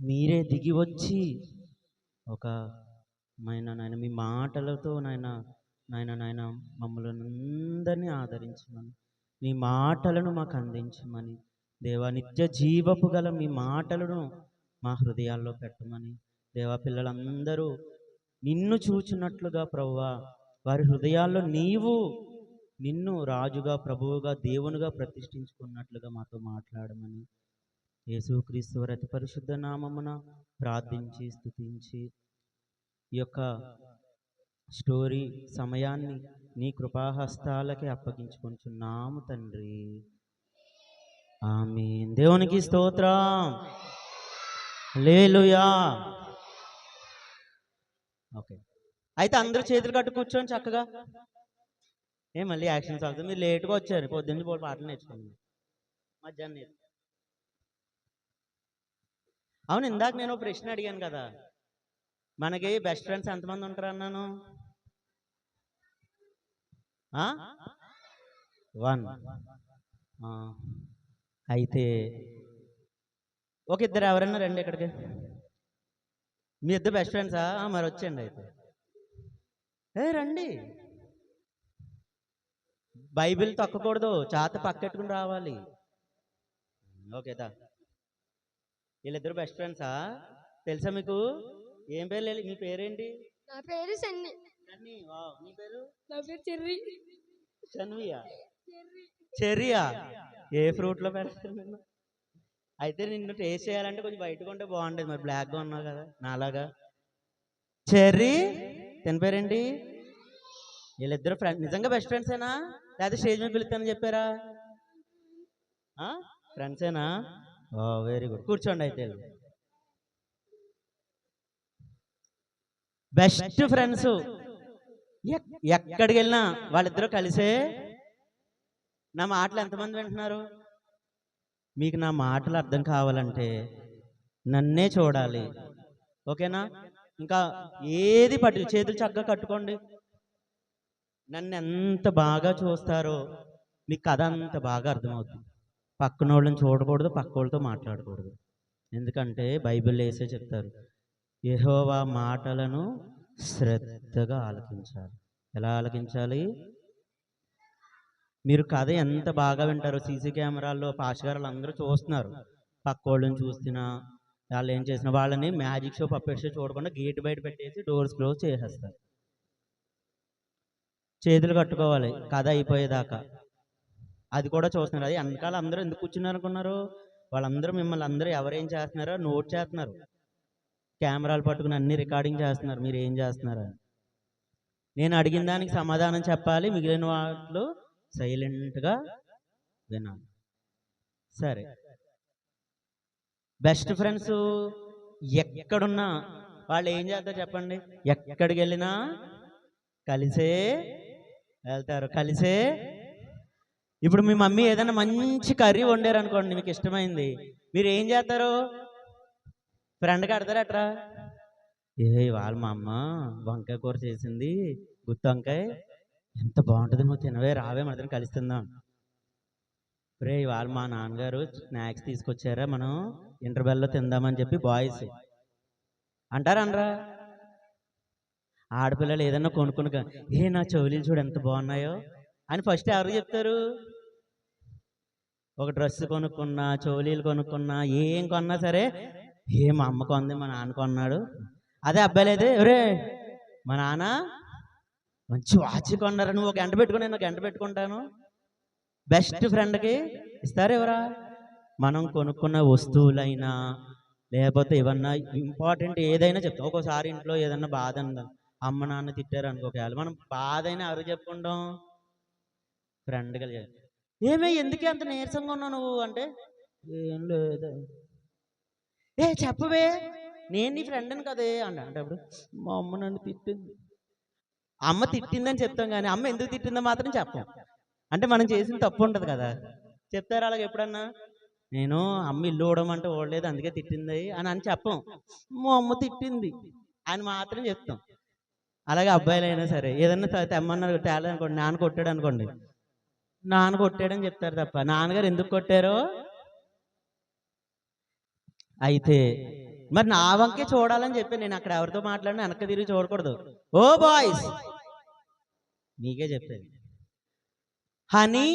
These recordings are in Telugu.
మీరే దిగి వచ్చి ఒక నాయన నాయన మీ మాటలతో నాయన నాయన నాయన మమ్మల్ని అందరినీ ఆదరించమని మీ మాటలను మాకు అందించమని దేవా నిత్య జీవపు గల మీ మాటలను మా హృదయాల్లో పెట్టమని దేవా పిల్లలందరూ నిన్ను చూచున్నట్లుగా ప్రభువ వారి హృదయాల్లో నీవు నిన్ను రాజుగా ప్రభువుగా దేవునిగా ప్రతిష్ఠించుకున్నట్లుగా మాతో మాట్లాడమని యేసుక్రీస్తు అతి పరిశుద్ధ నామమున ప్రార్థించి స్థుతించి ఈ యొక్క స్టోరీ సమయాన్ని నీ కృపాహస్తాలకి అప్పగించుకుంటున్నాము తండ్రి. ఆమె దేవునికి స్తోత్రం. లేలుయా ఓకే. అయితే అందరూ చేతులు కట్టు కూర్చొని చక్కగా. ఏ మళ్ళీ యాక్షన్ సాగుతుంది? మీరు లేట్గా వచ్చారు. పొద్దున్న పాటలు నేర్చుకున్నాను మధ్యాహ్నం అవును ఇందాక నేను ప్రశ్న అడిగాను కదా. మనకి బెస్ట్ ఫ్రెండ్స్ ఎంతమంది ఉంటారు అన్నాను? వన్ అయితే ఒక ఇద్దరు ఎవరైనా రండి ఇక్కడికి. మీ ఇద్దరు బెస్ట్ ఫ్రెండ్సా మరి వచ్చేయండి అయితే. ఏ రండి. బైబిల్ తొక్కకూడదు చాత పక్కెట్టుకుని రావాలి. ఓకేదా వీళ్ళిద్దరు బెస్ట్ ఫ్రెండ్సా తెలుసా మీకు? ఏం పేరు లేదు మీ పేరేంటి? నా పేరు సన్ని. సన్నీ, వావ్. నీ పేరు? నా పేరు చెర్రి. చన్వియా చెర్రీయా? ఏ ఫ్రూట్లో పెడతారు నిన్ను? అయితే నిన్ను టేస్ట్ చేయాలంటే కొంచెం బయటకు ఉంటే బాగుండేది. మరి బ్లాక్గా ఉన్నావు కదా. నాలాగా. చెర్రీ? తన పేరేంటి? వీళ్ళిద్దరు ఫ్రెండ్ నిజంగా బెస్ట్ ఫ్రెండ్సేనా లేకపోతే స్టేజ్ మీద పిలుస్తానని చెప్పారా? ఫ్రెండ్సేనా వెరీ గుడ్ కూర్చోండి అయితే. బెస్ట్ ఫ్రెండ్స్ ఎక్కడికి వెళ్ళినా వాళ్ళిద్దరూ కలిసే నా మాటలు ఎంతమంది వింటున్నారు? మీకు నా మాటలు అర్థం కావాలంటే నన్నే చూడాలి. ఓకేనా? ఇంకా ఏది పట్టు చేతులు చక్కగా కట్టుకోండి. నన్ను ఎంత బాగా చూస్తారో మీకు కథ అంత బాగా అర్థమవుతుంది. పక్కన వాళ్ళని చూడకూడదు పక్క వాళ్ళతో మాట్లాడకూడదు. ఎందుకంటే బైబిల్ వేసే చెప్తారు యెహోవా మాటలను శ్రద్ధగా ఆలకించాలి. ఎలా ఆలకించాలి? మీరు కథ ఎంత బాగా వింటారో సీసీ కెమెరాల్లో పాషగారులు అందరూ చూస్తున్నారు. పక్క వాళ్ళని చూస్తున్నా వాళ్ళు ఏం చేసిన వాళ్ళని మ్యాజిక్ షో పప్పెట్ షో చూడకుండా గేట్ బయట పెట్టేసి డోర్స్ క్లోజ్ చేసేస్తారు. చేతులు కట్టుకోవాలి కథ అయిపోయేదాకా. అది కూడా చూస్తున్నారు. అది వెనకాల అందరూ ఎందుకు కూర్చున్నారు అనుకున్నారు వాళ్ళందరూ మిమ్మల్ని అందరూ ఎవరేం చేస్తున్నారో నోట్ చేస్తున్నారు. కెమెరాలు పట్టుకుని అన్ని రికార్డింగ్ చేస్తున్నారు. మీరు ఏం చేస్తున్నారు. నేను అడిగిన దానికి సమాధానం చెప్పాలి. మిగిలిన వాళ్ళు సైలెంట్గా వినాలి. సరే. బెస్ట్ ఫ్రెండ్స్ ఎక్కడున్నా వాళ్ళు ఏం చేస్తారు చెప్పండి? ఎక్కడికి వెళ్ళినా కలిసే వెళ్తారు. కలిసే ఇప్పుడు మీ మమ్మీ ఏదైనా మంచి కర్రీ వండారు అనుకోండి మీకు ఇష్టమైంది. మీరు ఏం చేస్తారు? ఫ్రెండ్ కడతారు అట్రా ఏ వాళ్ళ మా అమ్మ వంకాయ కూర చేసింది. గుత్తి వంకాయ. ఎంత బాగుంటుంది నువ్వు తినవే రావే మన కలిస్తుందాం రే ఇవాళ మా నాన్నగారు స్నాక్స్ తీసుకొచ్చారా మనం? ఇంటర్వెల్లో తిందామని చెప్పి బాయ్స్. అంటారా అనరా ఆడపిల్లలు ఏదన్నా కొనుక్కుని ఏ నా చెవులీలు చూడు ఎంత బాగున్నాయో. అని ఫస్ట్ ఎవరు చెప్తారు? ఒక డ్రెస్ కొనుక్కున్నా చోలీలు కొనుక్కున్నా ఏం కొన్నా సరే ఏ మా అమ్మ కొంది మా నాన్న కొన్నాడు. అదే అబ్బాయిలైతే ఎవరే మా నాన్న మంచి వాచ్ కొన్నారు? నువ్వు ఒక గంట పెట్టుకుని నేను గంట పెట్టుకుంటాను. బెస్ట్ ఫ్రెండ్కి ఇస్తారు ఎవరా? మనం కొనుక్కున్న వస్తువులైనా లేకపోతే ఏమన్నా ఇంపార్టెంట్ ఏదైనా చెప్తాం. ఒక్కోసారి ఇంట్లో ఏదన్నా బాధ ఉందా? అమ్మ నాన్న తిట్టారు అనుకోకేయాలి మనం బాధ అయినా ఎవరు చెప్పుకుంటాం? ఫ్రెండ్ కలిగి ఏమే ఎందుకే అంత నీరసంగా ఉన్నావు నువ్వు అంటే? ఏం లేదు. ఏ చెప్పవే. నేను నీ ఫ్రెండ్ని కదే అంట అంటే అప్పుడు మా అమ్మ నన్ను తిట్టింది. అమ్మ తిట్టిందని చెప్తాం కానీ అమ్మ ఎందుకు తిట్టిందో మాత్రం చెప్పాం అంటే మనం చేసిన తప్పు ఉంటుంది కదా. చెప్తారు అలాగ ఎప్పుడన్నా? నేను అమ్మ ఇల్లు ఊడమంటే ఓడలేదు అందుకే తిట్టింది అని అని చెప్పం. మా అమ్మ తిట్టింది అని మాత్రం చెప్తాం. అలాగే అబ్బాయిలైనా సరే ఏదన్నా తెమ్మన్నారు తేలనుకోండి అనుకోండి నాన్న కొట్టాడు అనుకోండి నాన్న కొట్టాడని చెప్తారు తప్ప. నాన్నగారు ఎందుకు కొట్టారో? అయితే మరి నా వంకే చూడాలని చెప్పి నేను అక్కడ ఎవరితో మాట్లాడినా వెనక్కి తిరిగి చూడకూడదు. Oh boys! మీకే చెప్పేది. హనీ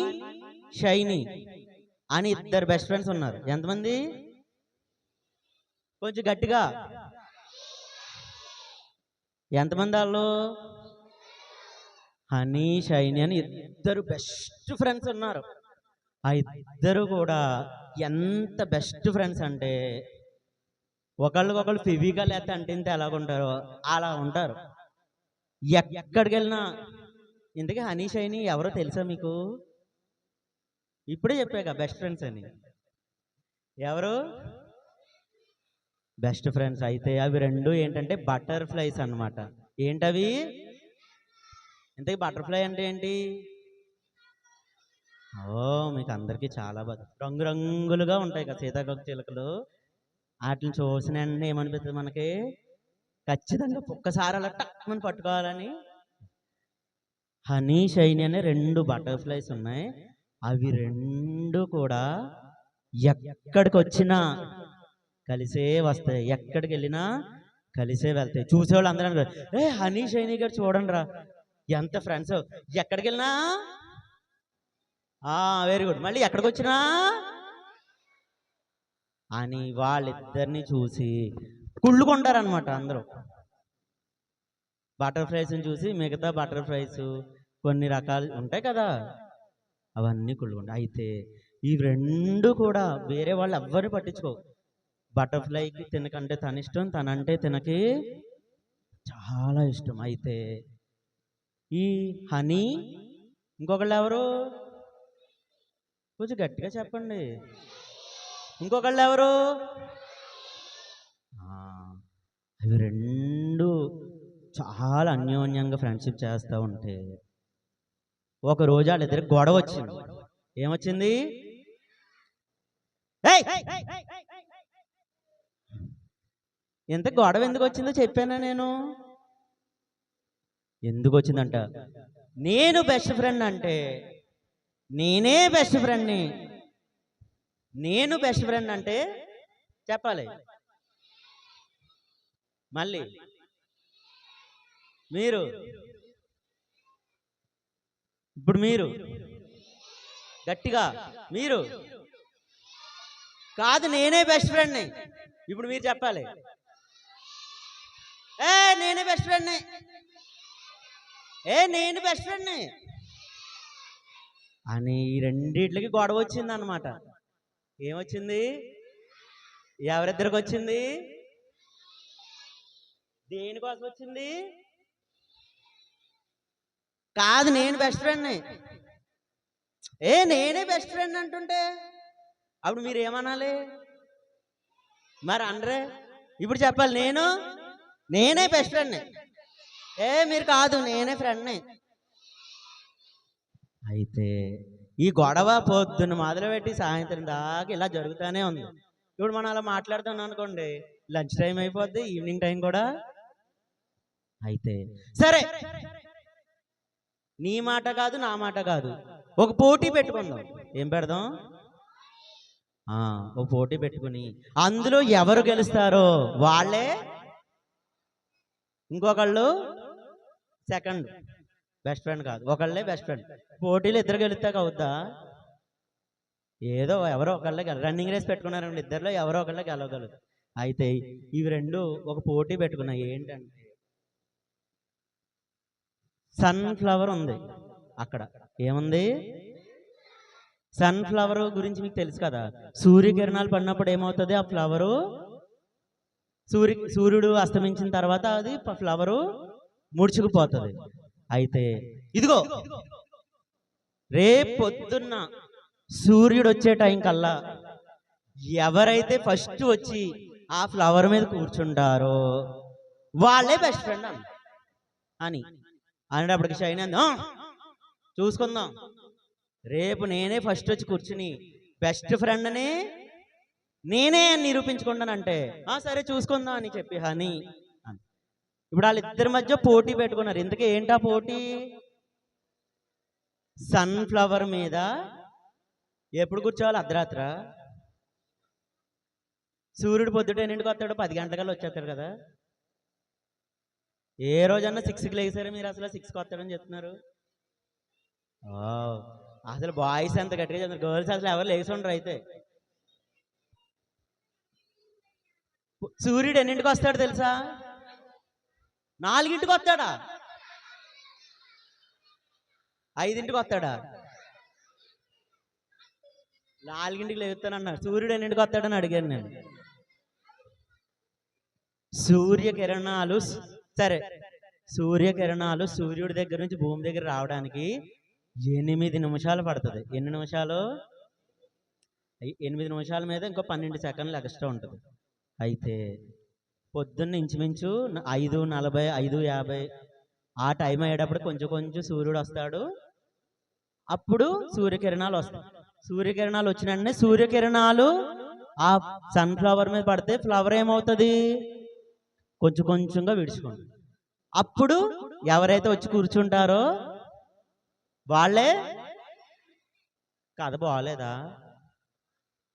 షైనీ అని ఇద్దరు బెస్ట్ ఫ్రెండ్స్ ఉన్నారు. ఎంతమంది? కొంచెం గట్టిగా. ఎంతమంది వాళ్ళు? హనీ షైని అని ఇద్దరు బెస్ట్ ఫ్రెండ్స్ ఉన్నారు. ఆ ఇద్దరు కూడా ఎంత బెస్ట్ ఫ్రెండ్స్ అంటే ఒకళ్ళకొకళ్ళు ఫివిగా లేకపోతే అంటే ఎలాగుంటారో అలా ఉంటారు. ఎక్కడికి వెళ్ళినా ఇంతకీ హనీ షైని ఎవరో తెలుసా మీకు? ఇప్పుడే చెప్పాక బెస్ట్ ఫ్రెండ్స్ అని. ఎవరు? బెస్ట్ ఫ్రెండ్స్ అయితే అవి రెండు ఏంటంటే బటర్ఫ్లైస్ అన్నమాట. ఏంటవి? ఇంతకీ బటర్ఫ్లై అంటే ఏంటి? ఓ మీకు అందరికీ చాలా బాగా రంగురంగులుగా ఉంటాయి కదా సీతాకోక చిలుకలు. వాటిని చూసిన వెంటనే ఏమనిపిస్తుంది మనకి? ఖచ్చితంగా ఒక్కసారి అలా టక్మని పట్టుకోవాలని. హనీ షైని అనే రెండు బటర్ఫ్లైస్ ఉన్నాయి. అవి రెండు కూడా ఎక్కడికి వచ్చినా కలిసే వస్తాయి. ఎక్కడికి వెళ్ళినా కలిసే వెళ్తాయి. చూసేవాళ్ళు అందరూ అనుకో, ఏ హనీ షైనీ గారు చూడండి రా ఎంత ఫ్రెండ్స్ ఎక్కడికి వెళ్ళినా వెరీ గుడ్ మళ్ళీ ఎక్కడికి వచ్చినా అని వాళ్ళిద్దరిని చూసి కుళ్ళుకుంటారనమాట అందరూ. బటర్ఫ్లైస్ని చూసి మిగతా బటర్ఫ్లైస్ కొన్ని రకాలు ఉంటాయి కదా అవన్నీ కుళ్ళుకుంటాయి అయితే ఈ రెండు కూడా వేరే వాళ్ళు ఎవ్వరిని పట్టించుకో. బటర్ఫ్లైకి తినకంటే తన ఇష్టం తనంటే తినకి చాలా ఇష్టం. అయితే ఈ హనీ ఇంకొకళ్ళు ఎవరు కొంచెం గట్టిగా చెప్పండి. ఇంకొకళ్ళు ఎవరు అవి రెండు చాలా అన్యోన్యంగా ఫ్రెండ్షిప్ చేస్తూ ఉంటే ఒక రోజు వాళ్ళిద్దరికి గొడవ వచ్చింది. ఏమొచ్చింది? ఎంత గొడవ ఎందుకు వచ్చిందో చెప్పానా నేను? ఎందుకు వచ్చిందంట నేను బెస్ట్ ఫ్రెండ్ అంటే నేనే బెస్ట్ ఫ్రెండ్ని నేను బెస్ట్ ఫ్రెండ్ అంటే చెప్పాలి. మళ్ళీ మీరు ఇప్పుడు మీరు గట్టిగా మీరు కాదు నేనే బెస్ట్ ఫ్రెండ్ని ఇప్పుడు మీరు చెప్పాలి. ఏ నేనే బెస్ట్ ఫ్రెండ్ని ఏ నేను బెస్ట్ ఫ్రెండ్ని అని ఈ రెండిట్లకి గొడవ వచ్చింది అనమాట ఏమొచ్చింది? ఎవరిద్దరికి వచ్చింది దేనికోసం వచ్చింది కాదు నేను బెస్ట్ ఫ్రెండ్ని ఏ నేనే బెస్ట్ ఫ్రెండ్ అంటుంటే? అప్పుడు మీరు ఏమనాలి మరి అనరే ఇప్పుడు చెప్పాలి నేను? నేనే బెస్ట్ ఫ్రెండ్ని ఏ మీరు కాదు నేనే ఫ్రెండ్ని. అయితే ఈ గొడవ పొద్దున్న మొదలుపెట్టి సాయంత్రం దాకా ఇలా జరుగుతూనే ఉంది. ఇప్పుడు మనం అలా మాట్లాడుతున్నాం అనుకోండి లంచ్ టైం అయిపోద్ది ఈవినింగ్ టైం కూడా. అయితే సరే నీ మాట కాదు నా మాట కాదు. ఒక పోటీ పెట్టుకుందాం. ఏం పెడదాం? ఆ, ఒక పోటీ పెట్టుకుని. అందులో ఎవరు గెలుస్తారో వాళ్ళే. ఇంకొకళ్ళు? సెకండ్. బెస్ట్ ఫ్రెండ్ కాదు. ఒకళ్ళే బెస్ట్ ఫ్రెండ్. పోటీలు ఇద్దరు గెలుస్తాక అవుద్దా? ఏదో ఎవరో ఒకళ్ళే గెల రన్నింగ్ రేస్ పెట్టుకున్నారండి ఇద్దరిలో ఎవరో ఒకళ్ళే గెలవగలరు. అయితే ఇవి రెండు ఒక పోటీ పెట్టుకున్నాయి. ఏంటంటే సన్ ఫ్లవర్ ఉంది అక్కడ. ఏముంది? సన్ ఫ్లవర్ గురించి మీకు తెలుసు కదా. సూర్యకిరణాలు పడినప్పుడు ఏమవుతుంది? ఆ ఫ్లవరు సూర్య సూర్యుడు అస్తమించిన తర్వాత అది ఫ్లవరు ముడుచుకుపోతుంది. అయితే ఇదిగో రేపు పొద్దున్న సూర్యుడు వచ్చే టైం కల్లా ఎవరైతే ఫస్ట్ వచ్చి ఆ ఫ్లవర్ మీద కూర్చుంటారో వాళ్ళే బెస్ట్ ఫ్రెండ్ అని అని. అనేటప్పటికి షైన్ అంది చూసుకుందాం. రేపు నేనే ఫస్ట్ వచ్చి కూర్చుని బెస్ట్ ఫ్రెండ్నే నేనే నిరూపించుకుంటానంటే "ఆ, సరే చూసుకుందాం అని చెప్పి హనీ ఇప్పుడు వాళ్ళిద్దరి మధ్య పోటీ పెట్టుకున్నారు. ఇంతకీ ఏంటా పోటీ? సన్ ఫ్లవర్ మీద ఎప్పుడు కూర్చోవాలి? అర్ధరాత్ర. సూర్యుడు పొద్దుట ఎన్నింటికి వస్తాడు? పది గంటలకల్లా వచ్చేస్తాడు కదా. ఏ రోజన్నా సిక్స్కి లేచారు మీరు అసలు? సిక్స్కి వస్తాడని చెప్తున్నారు. అసలు బాయ్స్ ఎంత గట్టిగా చెప్తారు గర్ల్స్ అసలు ఎవరు లేచి ఉండరు అయితే. సూర్యుడు ఎన్నింటికి వస్తాడు తెలుసా? నాలుగింటికి వస్తాడా? ఐదింటికి వస్తాడా? నాలుగింటికి లేపుతానన్నాడు. సూర్యుడు ఎన్నింటికి వస్తాడని అడిగాను నేను. సూర్యకిరణాలు సరే. సూర్యకిరణాలు సూర్యుడి దగ్గర నుంచి భూమి దగ్గర రావడానికి ఎనిమిది నిమిషాలు పడుతుంది. ఎన్ని నిమిషాలు? ఎనిమిది నిమిషాల మీద ఇంకో పన్నెండు సెకండ్లు ఎక్స్ట్రా ఉంటుంది. అయితే పొద్దున్న ఇంచుమించు ఐదు నలభై ఐదు యాభై ఆ టైం అయ్యేటప్పుడు కొంచెం కొంచెం సూర్యుడు వస్తాడు. అప్పుడు సూర్యకిరణాలు వస్తాయి. సూర్యకిరణాలు వచ్చిన వెంటనే సూర్యకిరణాలు ఆ సన్ఫ్లవర్ మీద పడితే ఫ్లవర్ ఏమవుతుంది? కొంచెం కొంచెంగా విడుచుకోండి అప్పుడు ఎవరైతే వచ్చి కూర్చుంటారో వాళ్ళే కథ బాగాలేదా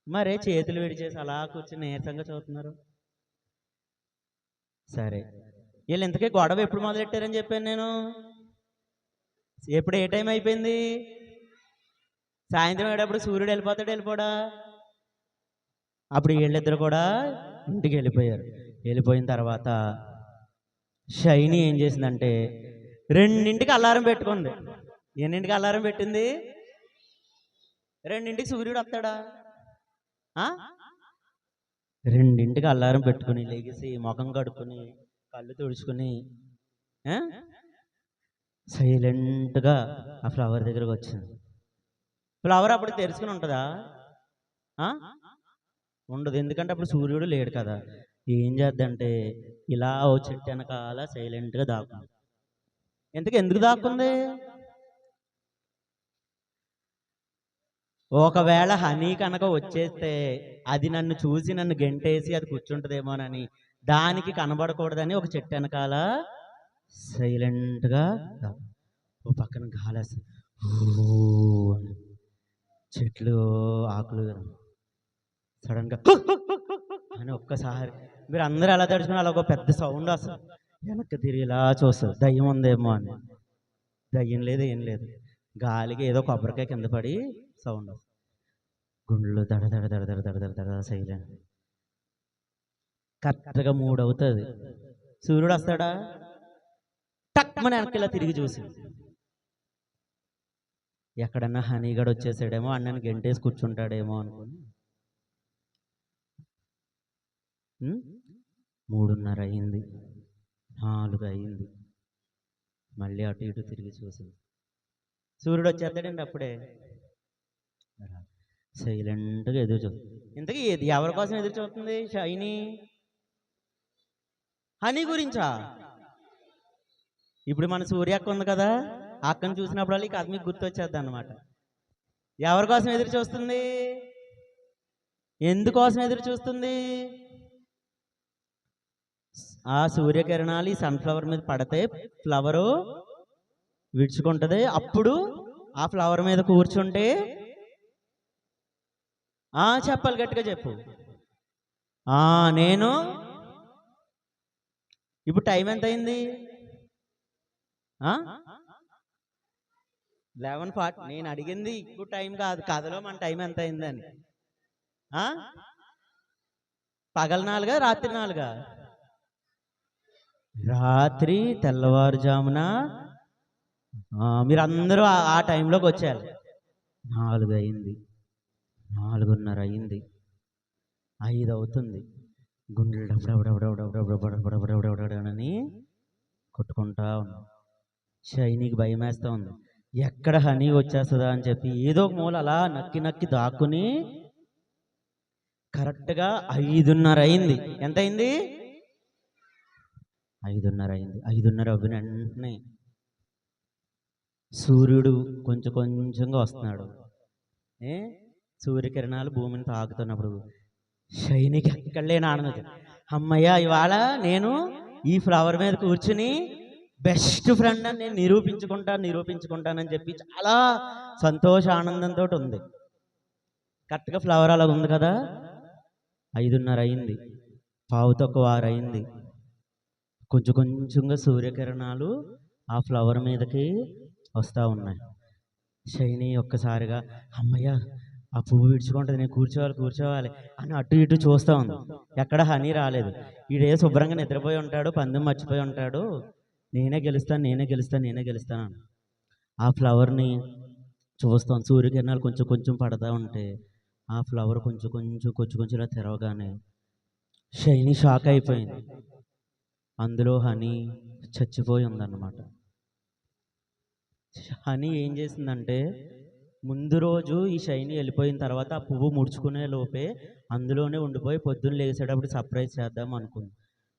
మరే చేతులు విడిచేసి అలా కూర్చుని నీరసంగా చదువుతున్నారు. సరే. వీళ్ళు ఇంతకీ గొడవ ఎప్పుడు మొదలెట్టారని చెప్పాను నేను? ఎప్పుడు ఏ టైం అయిపోయింది? సాయంత్రం అయ్యేటప్పుడు సూర్యుడు వెళ్ళిపోతాడు వెళ్ళిపోడా? అప్పుడు వీళ్ళిద్దరు కూడా ఇంటికి వెళ్ళిపోయారు. వెళ్ళిపోయిన తర్వాత షైని ఏం చేసిందంటే రెండింటికి అలారం పెట్టుకుంది. ఎన్నింటికి అలారం పెట్టింది? రెండింటికి సూర్యుడు వస్తాడా? రెండింటికి అల్లారం పెట్టుకుని లెగిసి ముఖం కడుక్కుని కళ్ళు తుడుచుకుని సైలెంట్గా ఆ ఫ్లవర్ దగ్గరకు వచ్చింది. ఫ్లవర్ అప్పుడు తెరుచుకుని ఉంటుందా? ఉండదు. ఎందుకంటే అప్పుడు సూర్యుడు లేడు కదా. ఏం చేద్దంటే ఇలా ఓ చెట్టు వెనకాల సైలెంట్గా దాక్కుంది. ఎందుకు? ఎందుకు దాక్కుంది? ఒకవేళ హనీ కనుక వచ్చేస్తే అది నన్ను చూసి నన్ను గెంటేసి అది కూర్చుంటుందేమోనని దానికి కనబడకూడదని ఒక చెట్టు వెనకాల సైలెంట్గా ఓ పక్కన గాలేస్తుంది ఊ అని. చెట్లు ఆకులు సడన్గా అని ఒక్కసారి మీరు అందరూ ఎలా తడుచుకుని అలా ఒక పెద్ద సౌండ్ వస్తుంది. వెనక్కి తిరిగి ఇలా చూస్తారు దయ్యం ఉందేమో అని. దయ్యం లేదు ఏం లేదు. గాలికి ఏదో కొబ్బరికాయ కింద పడి సౌండ్. గుండెలు దడ దడ దడ దడ దడ దడ దడ సైలెంట్. కరెక్ట్గా మూడు అవుతుంది. సూర్యుడు వస్తాడా? టక్మని ఇలా తిరిగి చూసి. ఎక్కడన్నా హనీగడ్ వచ్చేసాడేమో అన్నని గెంటేసి కూర్చుంటాడేమో అనుకుని. మూడున్నర అయింది. నాలుగు అయింది. మళ్ళీ అటు ఇటు తిరిగి చూసింది సూర్యుడు వచ్చేస్తాడండి అప్పుడే. సైలెంట్గా ఎదురు చూస్తుంది ఇంతకీ ఇది ఎవరి కోసం ఎదురు చూస్తుంది షైని? హనీ గురించా? ఇప్పుడు మన సూర్య అక్క ఉంది కదా అక్కను చూసినప్పుడు ఈ అది మీకు గుర్తొచ్చేద్ది అనమాట ఎవరి కోసం ఎదురు చూస్తుంది? ఎందుకోసం ఎదురు చూస్తుంది? ఆ సూర్యకిరణాలు ఈ సన్ఫ్లవర్ మీద పడితే ఫ్లవరు విడుచుకుంటుంది. అప్పుడు ఆ ఫ్లవర్ మీద కూర్చుంటే చెప్పాలి గట్టిగా చెప్పు. ఆ నేను? ఇప్పుడు టైం ఎంత అయింది లెవెన్ ఫార్టీ నేను అడిగింది ఇప్పుడు టైం కాదు కథలో మన టైం ఎంత అయిందని పగల నాలుగా రాత్రి నాలుగా? రాత్రి తెల్లవారుజామున మీరందరూ ఆ- ఆ టైంలోకి వచ్చారు నాలుగు అయింది నాలుగున్నర అయింది ఐదు అవుతుంది గుండెలు డబ్బడబడబడబడబడబడబడబడబడబడబడబడని కొట్టుకుంటా ఉంది షైనీకి భయం వేస్తూ ఉంది ఎక్కడ హనీ వచ్చేస్తుందా అని చెప్పి ఏదో ఒక మూల అలా నక్కి నక్కి దాక్కుని కరెక్ట్గా ఐదున్నర అయింది ఎంత అయింది ఐదున్నర అయింది ఐదున్నర అవ్విన వెంటనే సూర్యుడు కొంచెం కొంచెంగా వస్తున్నాడు ఏ సూర్యకిరణాలు భూమిని తాకుతున్నప్పుడు. షైనికి ఎక్కడ లేని ఆనందం అమ్మయ్య ఇవాళ నేను ఈ ఫ్లవర్ మీద కూర్చుని బెస్ట్ ఫ్రెండ్ అని నేను నిరూపించుకుంటాను నిరూపించుకుంటానని చెప్పి చాలా సంతోష ఆనందంతో ఉంది. కరెక్ట్గా ఫ్లవర్ అలా ఉంది కదా? ఐదున్నర అయింది. పావు తక్కువ ఆరు అయింది. కొంచెం కొంచెంగా సూర్యకిరణాలు ఆ ఫ్లవర్ మీదకి వస్తూ ఉన్నాయి. షైని ఒక్కసారిగా అమ్మయ్య ఆ పువ్వు విడుచుకుంటుంది నేను కూర్చోవాలి కూర్చోవాలి అని అటు ఇటు చూస్తూ ఉంది. ఎక్కడ హనీ రాలేదు. ఈడే శుభ్రంగా నిద్రపోయి ఉంటాడు పందెం మర్చిపోయి ఉంటాడు. నేనే గెలుస్తాను నేనే గెలుస్తాను నేనే గెలుస్తాను అని. ఆ ఫ్లవర్ని చూస్తాం సూర్యకిరణాలు కొంచెం కొంచెం పడతా ఉంటే ఆ ఫ్లవర్ కొంచెం కొంచెం కొంచెం కొంచెం ఇలా తెరవగానే షైనీ షాక్ అయిపోయింది. అందులో హనీ చచ్చిపోయి ఉందన్నమాట. హనీ ఏం చేసిందంటే ముందు రోజు ఈ షైనీ వెళ్ళిపోయిన తర్వాత ఆ పువ్వు ముడుచుకునే లోపే అందులోనే ఉండిపోయి పొద్దున్న లేచేటప్పుడు సర్ప్రైజ్ చేద్దాం అనుకుంది.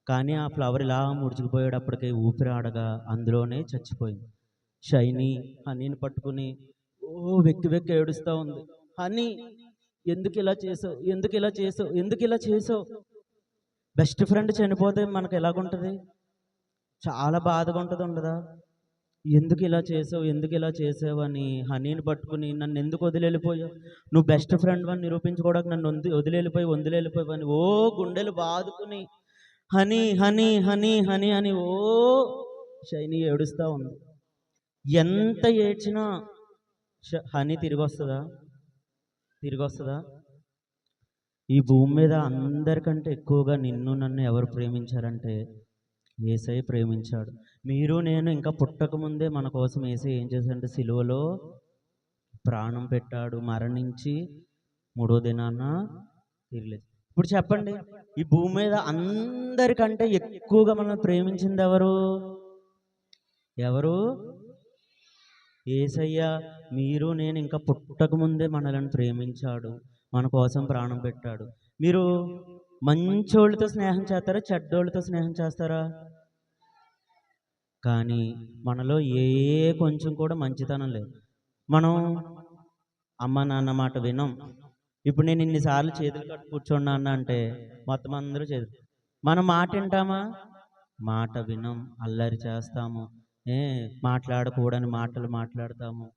కానీ ఆ ఫ్లవర్ ఇలా ముడుచుకుపోయేటప్పటికి ఊపిరాడగా అందులోనే చచ్చిపోయింది. షైనీ హనీని పట్టుకుని ఓ వెక్కి వెక్కి ఏడుస్తూ ఉంది. హనీ ఎందుకు ఇలా చేసావు? ఎందుకు ఇలా చేసావు? ఎందుకు ఇలా చేసావు? బెస్ట్ ఫ్రెండ్ చనిపోతే మనకు ఎలాగుంటుంది? చాలా బాధగా ఉంటుంది ఉండదా? ఎందుకు ఇలా చేసావు? ఎందుకు ఇలా చేసావు? అని హనీని పట్టుకుని నన్ను ఎందుకు వదిలేళ్ళిపోయావు? నువ్వు బెస్ట్ ఫ్రెండ్ అని నిరూపించుకోవడానికి నన్ను వదిలి వదిలేళ్ళిపోయి వదిలేళ్ళిపోయావు అని ఓ గుండెలు బాదుకుని హనీ హనీ హనీ హనీ అని ఓ షైని ఏడుస్తూ ఉంది. ఎంత ఏడ్చినా హనీ తిరిగి వస్తుందా తిరిగి వస్తుందా ఈ భూమి మీద అందరికంటే ఎక్కువగా నిన్ను నన్ను ఎవరు ప్రేమించారంటే ఏసై ప్రేమించాడు. మీరు నేను ఇంకా పుట్టక ముందే మన కోసం వేసి ఏం చేశాడంటే సిలువలో ప్రాణం పెట్టాడు మరణించి మూడో దినాన తిరలేదు. ఇప్పుడు చెప్పండి ఈ భూమి మీద అందరికంటే ఎక్కువగా మనం ప్రేమించింది ఎవరు? ఎవరు? ఏసయ్య మీరు నేను ఇంకా పుట్టక ముందే మనల్ని ప్రేమించాడు మన కోసం ప్రాణం పెట్టాడు. మీరు మంచోళ్ళతో స్నేహం చేస్తారా చెడ్డోళ్ళతో స్నేహం చేస్తారా? కానీ మనలో ఏ కొంచెం కూడా మంచితనం లేదు. మనం అమ్మ నాన్న మాట వినం. ఇప్పుడు నేను ఇన్నిసార్లు చేతులు కట్టు కూర్చోండి అన్న అంటే మొత్తం అందరూ చేతులు. మనం మాట వింటామా? మాట వినం అల్లరి చేస్తాము. ఏ మాట్లాడకూడని మాటలు మాట్లాడతాము.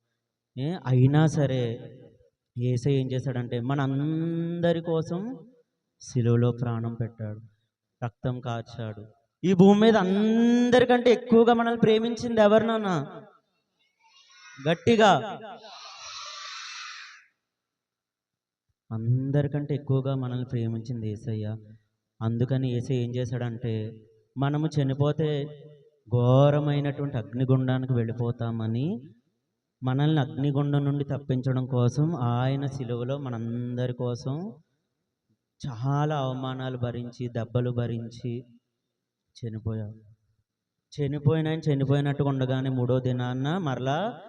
ఏ అయినా సరే ఏసై ఏం చేశాడంటే మన అందరి కోసం సిలువలో ప్రాణం పెట్టాడు. రక్తం కార్చాడు. ఈ భూమి మీద అందరికంటే ఎక్కువగా మనల్ని ప్రేమించింది ఎవరినన్నా గట్టిగా. అందరికంటే ఎక్కువగా మనల్ని ప్రేమించింది ఏసయ్య. అందుకని ఏసై ఏం చేశాడంటే మనము చనిపోతే ఘోరమైనటువంటి అగ్నిగుండానికి వెళ్ళిపోతామని మనల్ని అగ్నిగుండం నుండి తప్పించడం కోసం ఆయన సిలువలో మనందరి కోసం చాలా అవమానాలు భరించి దెబ్బలు భరించి చనిపోయావు. చనిపోయిన ఆయన చనిపోయినట్టుగా ఉండగానే మూడో దినాన్న మరలా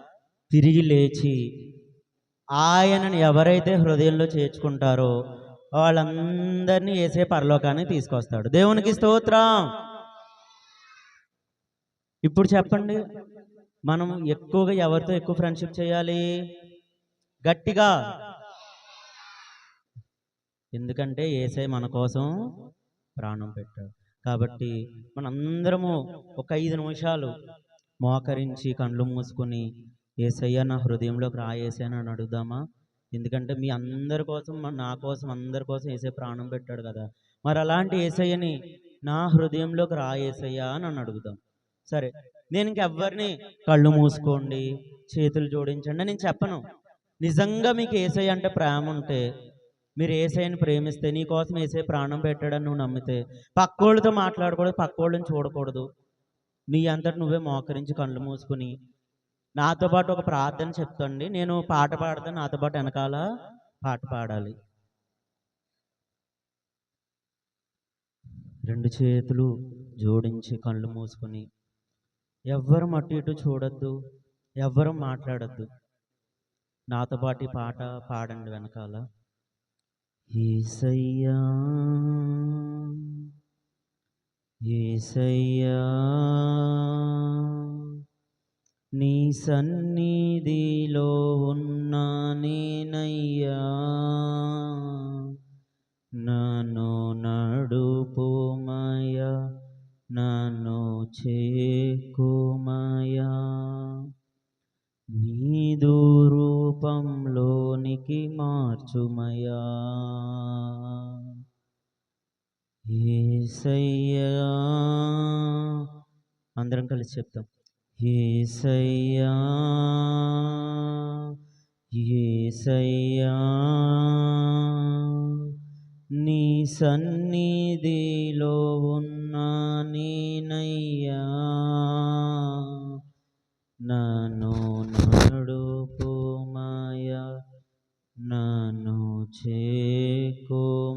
తిరిగి లేచి ఆయనను ఎవరైతే హృదయంలో చేర్చుకుంటారో వాళ్ళందరినీ వేసే పరలోకానికి తీసుకొస్తాడు. దేవునికి స్తోత్రం. ఇప్పుడు చెప్పండి. మనం ఎక్కువగా ఎవరితో ఎక్కువ ఫ్రెండ్షిప్ చేయాలి? గట్టిగా. ఎందుకంటే ఏసై మన కోసం ప్రాణం పెట్టాడు. కాబట్టి మనందరము ఒక ఐదు నిమిషాలు మోకరించి కళ్ళు మూసుకొని ఏసయ్య నా హృదయంలోకి రాయేసాను అని అడుగుదామా? ఎందుకంటే మీ అందరి కోసం నా కోసం అందరి కోసం ఏసై ప్రాణం పెట్టాడు కదా. మరి అలాంటి ఏసయ్యని నా హృదయంలోకి రాయేసయ్యా అని అని నన్ను అడుగుదాం. సరే నేను ఇంకెవ్వరిని కళ్ళు మూసుకోండి చేతులు జోడించండి నేను చెప్పను. నిజంగా మీకు ఏసై అంటే ప్రేమ ఉంటే మీరు ఏసైని ప్రేమిస్తే నీ కోసం ఏసై ప్రాణం పెట్టాడని నువ్వు నమ్మితే పక్కోళ్ళతో మాట్లాడకూడదు పక్కోళ్ళని చూడకూడదు. నీ అంతటి నువ్వే మోకరించి కళ్ళు మూసుకుని నాతో పాటు ఒక ప్రార్థన చెప్తండి. నేను పాట పాడతాను నాతో పాటు వెనకాల పాట పాడాలి. రెండు చేతులు జోడించి కళ్ళు మూసుకొని ఎవ్వరు అటు ఇటు చూడొద్దు ఎవ్వరు మాట్లాడద్దు. నాతో పాటు ఈ పాట పాడండి వెనకాల. ఏసయ్యా ఏసయ్యా నీ సన్నిధిలో ఉన్నా నేనయ్యా నన్ను నడుపుమయా నన్ను చేకుమయా నీదు రూపంలోనికి మార్చుమయా. ఏసయ్యా. అందరం కలిసి చెప్తాం. ఏసయ్యా. ఏసయ్యా. నీ సన్నిధిలో ఉన్నా నేనయ్యా. నను Take home.